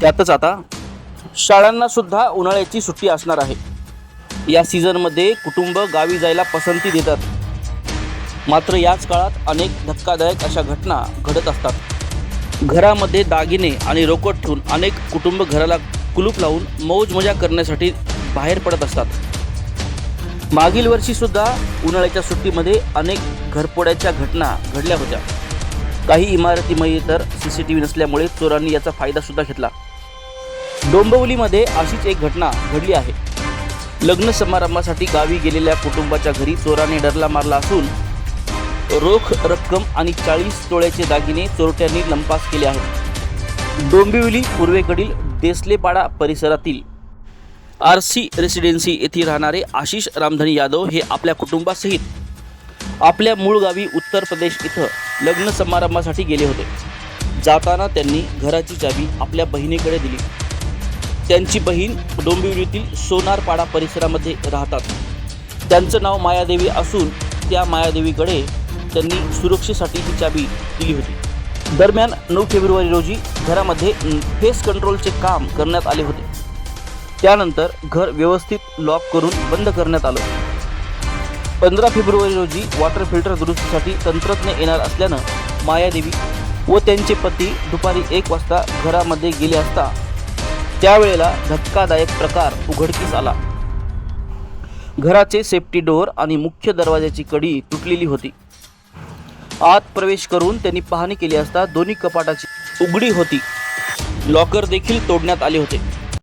त्यातच आता शाळांना सुद्धा उन्हाळ्याची सुट्टी असणार आहे. या सीझनमध्ये कुटुंब गावी जायला पसंती देतात. मात्र याच काळात अनेक धक्कादायक अशा घटना घडत असतात. घरामध्ये दागिने आणि रोकड ठेवून अनेक कुटुंब घराला कुलूप लावून मौज मजा करण्यासाठी बाहेर पडत असतात. मागील वर्षीसुद्धा उन्हाळ्याच्या सुट्टीमध्ये अनेक घरपोड्याच्या घटना घडल्या होत्या. काही इमारतीमध्ये तर सी सी टी व्ही नसल्यामुळे चोरांनी याचा फायदा सुद्धा घेतला. डोंबिवलीमध्ये अशीच एक घटना घडली आहे. लग्न समारंभासाठी गावी गेलेल्या कुटुंबाच्या घरी चोराने डरला मारला असून रोख रक्कम आणि चाळीस तोळ्याचे दागिने चोरट्यांनी लंपास केले आहेत. डोंबिवली पूर्वेकडील देसलेपाडा परिसरातील आर सी रेसिडेन्सी येथे राहणारे आशिष रामधनी यादव हे आपल्या कुटुंबासहित आपल्या मूळ गावी उत्तर प्रदेश इथं लग्न समारंभासाठी गेले होते. जाताना त्यांनी घराची चावी आपल्या बहिणीकडे दिली. त्यांची बहीण डोंबिवलीतील सोनारपाडा परिसरामध्ये राहतात. त्यांचं नाव मायादेवी असून त्या मायादेवीकडे त्यांनी सुरक्षेसाठी ही चावी दिली होती. दरम्यान नऊ फेब्रुवारी रोजी घरामध्ये फेस कंट्रोलचे काम करण्यात आले होते. त्यानंतर घर व्यवस्थित लॉक करून बंद करण्यात आलं. पंधरा फेब्रुवारी रोजी वॉटर फिल्टर दुरुस्तीसाठी तंत्रज्ञ येणार असल्यानं मायादेवी व त्यांचे पती दुपारी एक वाजता घरामध्ये गेले असता त्यावेळेला धक्कादायक प्रकार उघडकीस आला. घराचे सेफ्टी डोअर आणि मुख्य दरवाजाची कडी तुटलेली होती. आत प्रवेश करून त्यांनी पाहणी केली असता दोन्ही कपाटाची उघडी होती. लॉकर देखील तोडण्यात आले होते.